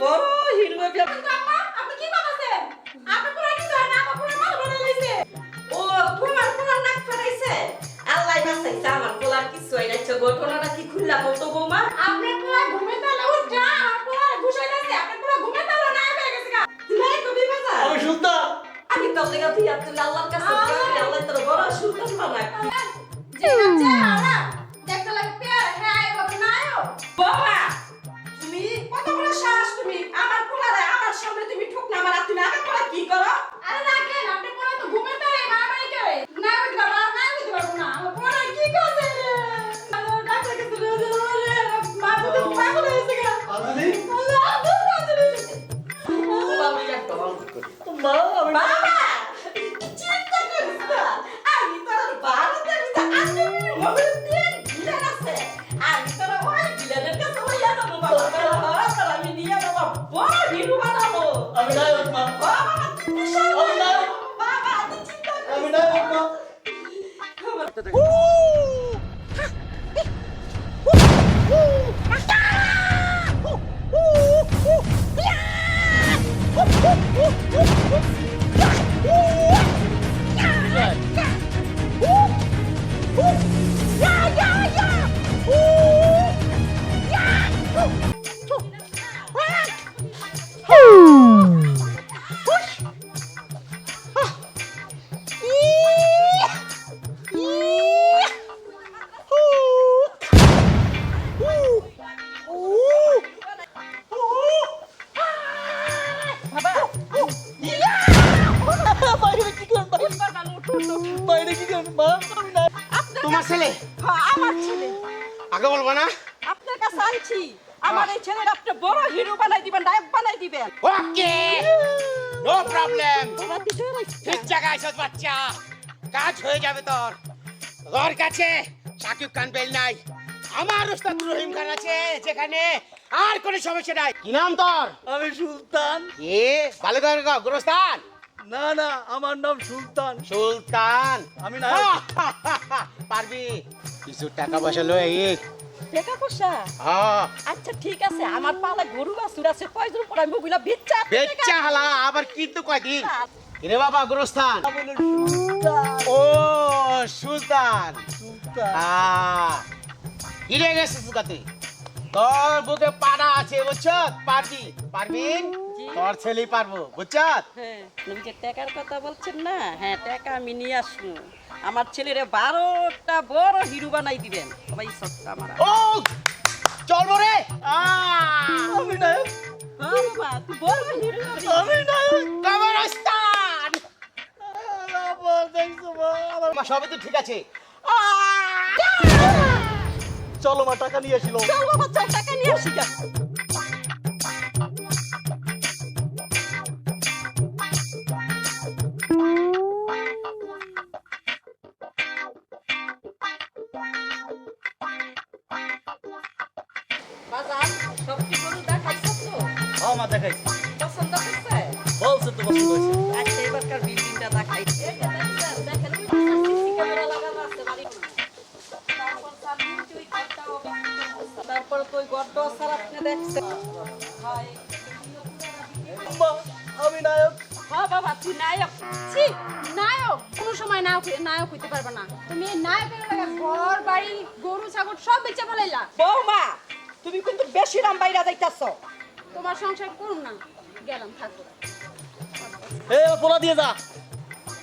বড় হিরো আমা আপনি কি ভাবছেন আপনি পুরো কিছু হয় না আমা পুরো মাল বানাই লাইছে। ও তোমার পোলার নাক ফাটাইছে। আল্লাহ বাঁচাইছে আমার পোলার কিছু হয় না ঘটনাটা কি খুললা বলতো বৌমা? আপনি পুরো ঘুমাতে তাহলে উঠা আমার পুরো ঘুষাই লাইছে আপনি পুরো ঘুমাতে তাহলে না হয়ে গেছে গা। তুই কবি বাঁচা আমি সুলতান। আমি তোর লেগে তুই আল্লাহর কাছে আল্লাহ। তোর বড় সুলতান বানাক জি বাচ্চা আলা সামনে তুমি ঠুক না মারা তুমি আগে পড়া কি করো? আরে না বানাবো আমি নায়ক মা তোমার ছেলে? হ্যাঁ, আমার ছেলে। আগে বলব না? আপনার কাছে আনছি। আমার এই ছেলের আপনি বড় হিরো বানাই দিবেন নায়ক বানাই দিবেন। ওকে। No problem. ঠিক জায়গায় আইসত বাচ্চা। কাজ হয়ে যাবে তোর। তোর কাছে সাকিব খান বেল নাই। আমার উস্তাদ রহিম খান আছে যেখানে আর কোনো সমস্যা নাই। কি নাম তোর? আমি সুলতান। এ বালুগড় গুরস্থান? না না আমার নাম সুলতান। সুলতান। আমি নায়ক। পারবি। কিছু টাকা পয়সা লয়ে। টাকা পয়সা? হ্যাঁ। আচ্ছা ঠিক আছে। আমার পালা গরু বাছুর আছে কয়জন পর আমি ওগুলা বেচা বেচ্চা হালা আবার কিন্তু কয়দিন রে বাবা গুরস্থান? ও সুলতান। হিরে গেছিস তুই তোর বুকে পাড়া আছে বুঝছ? পারবি? পারবিন জি। তোর ছেলেই পারব বুঝছ? হ্যাঁ। তুমি যে টাকার কথা বলছেন না? হ্যাঁ টাকা আমি নিয়ে আসব। আমার ছেলেরে বারোটা বড় হিরো বানাই দিবেন। সবাই সত্তা আমার ও চলবো রে আহ, আমি নায়ক হ্যাঁ বাবা তুই বড় হিরো আমি নায়ক কবরস্থান আবার আমার মা, সবই তো ঠিক আছে। চলো মা টাকা নিয়ে আসিল চল বাবা চল টাকা নিয়ে আসি। বাজার সব কি গরু দেখাইছো তো? হ্যাঁ মা দেখাইছি পছন্দ হয়েছে? বলছে তো পছন্দ হয়েছে। আচ্ছা এবারকার বিল্ডিংটা দেখেন ক্যামেরা লাগানো আছে তারপর তার নিচে ওই ঘরটাও বিক্রি তারপর তো ওই ঘরটাও স্যার আপনি দেখছেন। আমি নায়ক। হ্যাঁ বাবা তুই নায়ক। ছি নায়ক। কোনো সময় নায়ক নায়ক হইতে পারবে না। তুমি নায়কের লাগে ঘর বাড়ি গরু ছাগল সব বেচে ফেলাইলা বৌমা তুমি কিন্তু বেশি রাম বাইরা যাইতাছ। তোমার সংসার করুন না। গেলাম থাকো। এ পোলা দিয়ে যা।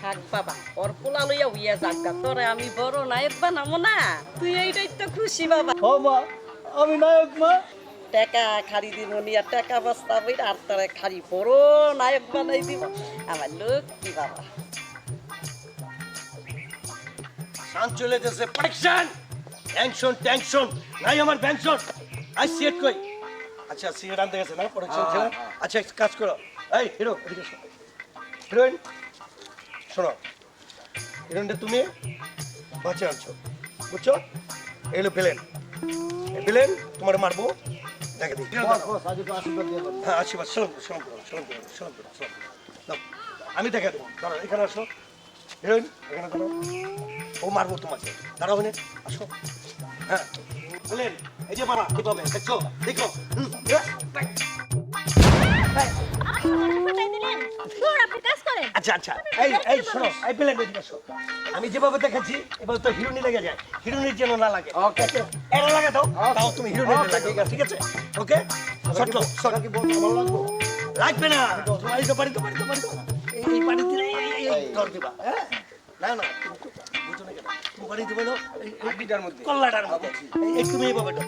থাক বাবা ওর পোলা লইয়া হইয়া যাগা তোরে আমি বড় নায়ক বানাবো না। তুই এইটাই তো খুশি বাবা। ও মা আমি নায়ক মা। টাকা খারি দিব নিয়া টাকা বস্তা বইরা আর তোরে খারি বড় নায়ক বানাই দিব। আমার লোক কি বাবা। শান্ত চলে যেতেছে প্রোটেকশন ট্যাংশন ট্যাংশন নাই আমার ব্যাংশন আই সিট কই? আচ্ছা সিট আনতে গেছে না? প্রোটেকশন ছিল আচ্ছা কাজ করো। এই হিরো এদিকে শোনো। হিরোইন শোনো। হিরোইনটা তুমি বাঁচে আনছো। বুঝছ? এগুলো পেলেন পেলেন তোমার মারবো। হ্যাঁ আশীর্বাদ সালাম করো। সালাম করো সালাম করো সালাম করো সালাম করো আমি দেখে দেবো। দাঁড়াও এখানে আসো। হিরোইন এখানে দাঁড়াও। ও মারবো তোমাকে। দাঁড়াও এখানে আসো। হ্যাঁ। বলেন এই যে মারা কীভাবে দেখছ? দেখো। হুম, হ্যাঁ, তাই। আচ্ছা আচ্ছা। এই এই শোনো এই পেলে এদিকে আসো আমি যেভাবে দেখেছি এবার তো হিরোনি লেগে যায়। হিরোনির যেন না লাগে। ওকে লাগে দাও তাও তুমি হিরোনি ঠিক আছে? ঠিক আছে? ওকে সটলো সট কি বলতে ভালো লাগবে লাগবে না। তো পারি তো পারি তো পারি এই দিলে এই ধর দিবা। হ্যাঁ? না না তুমি বুঝো না কেন। তুমি দিবে না? এই মধ্যে। কল্লাটার মধ্যে। এই- এই তুমি এইভাবে দাও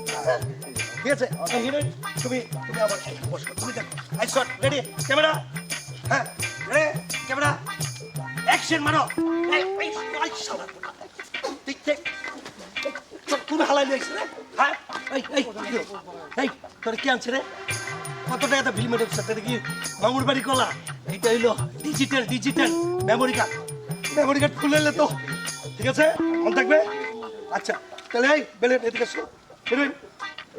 ঠিক আছে? হিরোইন তুমি তুমি আবার বসো। তুমি দেখো। I shot ready camera? হ্যাঁ? রে ক্যামেরা অ্যাকশন মারো। তুমি হালাই দিয়েছ রে? হ্যাঁ? এই তোর কি আনছে রে? কত টাকা ফিল্মের সাথে কি মামুর বাড়ি কলা? এইটা হইল digital digital memory card memory card খুলে এলে তো। ঠিক আছে? মন আচ্ছা তাহলে এই বেলে এদিকে এসো। হিরোইন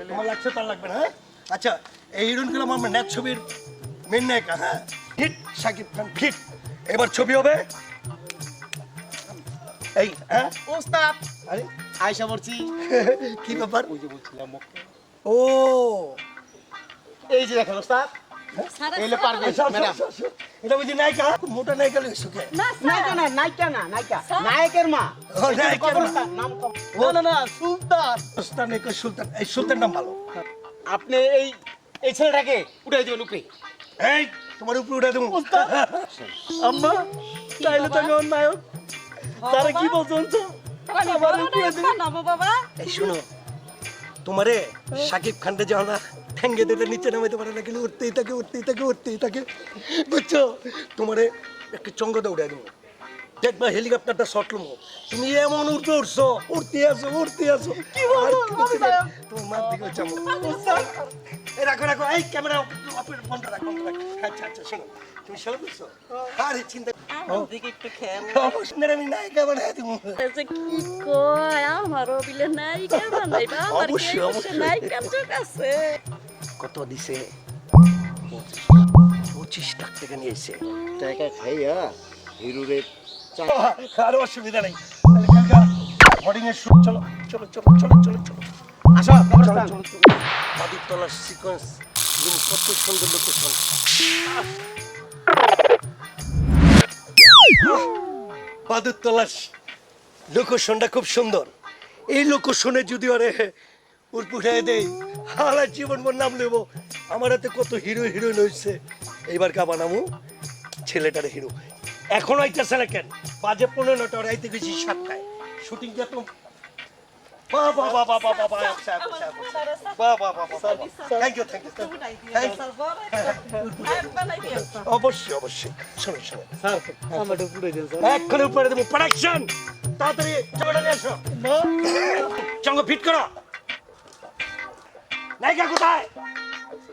তোমার লাগছে, তার লাগবে না হ্যাঁ? আচ্ছা এই হিরোইনগুলো আমার ন্যাচ ছবির মেন নায়িকা হ্যাঁ? Hit Shakib Khan fit. এবার ছবি হবে। এই হ্যাঁ? ওস্তাদ আরে। আয়সা পড়ছি কি ব্যাপার? ওই যে বলছিলাম ও। এই যে দেখেন ওস্তাদ এলে পারবে ম্যাডাম। এটা বুঝি নায়িকা? মোটা নায়িকা কে নায়িকা না নায়িকা না নায়িকা। নায়কের মা। ও, নায়কের। নাম কবর- না না না সুলতান। সুলতান? এই সুলতান নাম ভালো। আপনি এই এই ছেলেটাকে উঠাই দেবেন উপরে। এই তোমার উপরে উঠে দেবো। আম্মা তাইলে তো আমি নায়ক তারা কি বলছো আমার উপরে দিবি। এই শোনো তোমারে সাকিব খানটা যাও না। ঠ্যাঙ্গে দুটো নিচে নামাইতে পারে না কিন্তু উঠতেই থাকে উঠতেই থাকে উঠতেই থাকে। বুঝছ? তোমারে একটা চঙ্গতে উঠে দেবো। দেখবা হেলিকপ্টারটা শটলুম তুমি এমন উঠতে উঠছো উঠতে আসো উঠতে কিছু তোমার দিকে চামো এই রাখো রাখো। এই ক্যামেরা বন্ধ রাখ বন্ধ রাখ। আচ্ছা আচ্ছা শোনো। তুমি আরে চিন্তা আছে? কত দিছে? পঁচিশ। লাখ টাকা নিয়েছে। টাকা খাইয়া হিরুরে আরও অসুবিধা নেই। হোর্ডিং এর শুট চলো চলো চলো চলো চলো চলো। আসো তলার সিকোয়েন্স কত সুন্দর লোকেশন লোকেশনটা খুব সুন্দর। এই লোকেশনে যদি ওরে উঠপুঠাই দেই হারা জীবন ভর নাম নেব আমার হাতে কত হিরো হিরোইন হয়েছে এইবার কা বানাবো ছেলেটার হিরো এখন আইতেছে না কেন বাজে পনেরোটা ওর আইতে গেছি সাতটায় শুটিং যে তো আচ্ছা আচ্ছা অবশ্যই অবশ্যই শোনো এক্ষুনি উপরে দেবো প্রোডাকশন তাড়াতাড়ি নিয়ে চঙ্গ ফিট করো নায়িকা কোথায়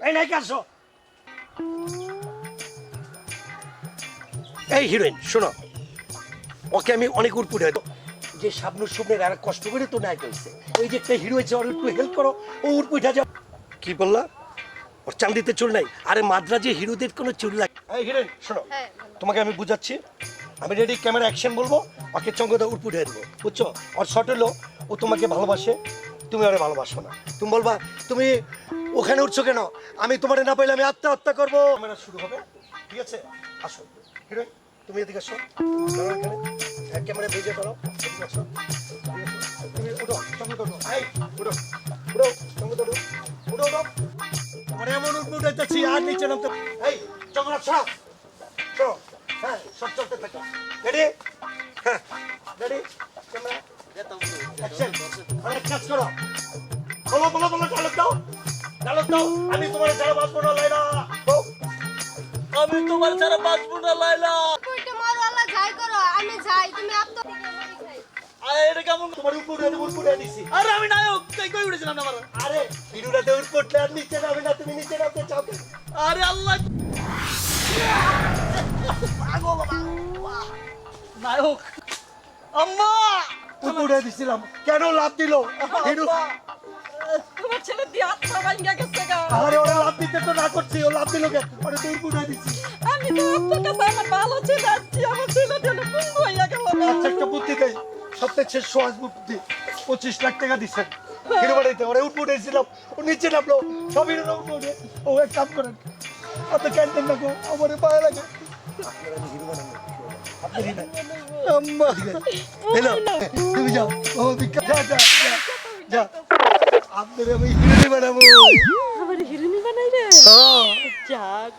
এই নায়িকা আসো এই হিরোইন শোনো। ওকে আমি অনেক উঠপুটে যে শাবনুর সুবনের আর কষ্ট করে তো নায়ক হয়েছে এই যে একটা হিরো হয়েছে ওর একটু হেল্প করো ও উঠপুঠা যাও। কি বললা? ওর চান্দিতে চুল নাই। আরে মাদ্রাজে হিরোদের কোনো চুল লাগে এই হিরোইন শোনো তোমাকে আমি বুঝাচ্ছি। আমি রেডি ক্যামেরা অ্যাকশন বলব। ওকে চঙ্গদা উঠপুটে দেবো। বুঝছ? ওর শর্ট হলো ও তোমাকে ভালোবাসে। তুমি ওরে ভালোবাসো না। তুমি বলবা তুমি ওখানে উঠছো কেন? আমি তোমার না পাইলে আমি আত্মহত্যা করব। ক্যামেরা শুরু হবে। ঠিক আছে? আসো। হিরোইন। তুমি এদিকে আসো এক ক্যামেরা ভেজে করো। তুমি উঠো চঙ্গদ উঠো। এই, উঠো। উঠো চঙ্গদ উঠো। উঠো উঠো। তোমার এমন উঠবো উঠাইতেছি আর নিচে নামতে এই ছাড়ো চলো হ্যাঁ সব চলতে থাকে। রেডি হ্যাঁ। রেডি ক্যামেরা কাজ করো। বলো বলো বলো ডায়লগ দাও। ডায়লগ দাও। আমি তোমার ছাড়া বাঁচবো না। আমি তোমার ছাড়া বাঁচবো না লাইলা কইতে মারো আল্লাহ যাই করো আমি যাই তুমি আত্ম আরে এটা কেমন? তোমার উপরে দেবো উপরে দিছি। আরে আমি নায়ক কই কই উঠেছিলাম না আমার আরে হিরুরা দেউর আর নিচে নামে না তুমি নিচে নামতে চাও কেন? আরে আল্লাহ। নায়ক। আম্মা! উপরে দিছিলাম। কেন লাভ দিল? তোমার ছেলে দিয়ে আত্মা ভাঙ্গা গেছে। আরে ওরা লাভ দিতে তো না করছি ও লাভ দিল কেন ওরা দূর বুঝাই দিচ্ছি। আমি তো আপনার কাছে আমার ভালো ছিল আসছি আমার ছেলে ছেলে পুঙ্গ হইয়া গেল। আচ্ছা একটা বুদ্ধি দেয় সপ্তাহে শেষ সোয়াজ বুদ্ধি পঁচিশ লাখ টাকা দিচ্ছেন। হিরো বাড়িতে ওরা উঠবো উঠেছিলাম ও নিচে নামলো সব উঠবো উঠে ও এক কাম করেন অত ক্যান্টিন না গো আমার পায়ে লাগে হিরো তুমি যাও ও যা যা যা যা। আপনার আমি হিরোই বানাবো। আমার হিরোইনি বানাই রে হ্যাঁ। যাক।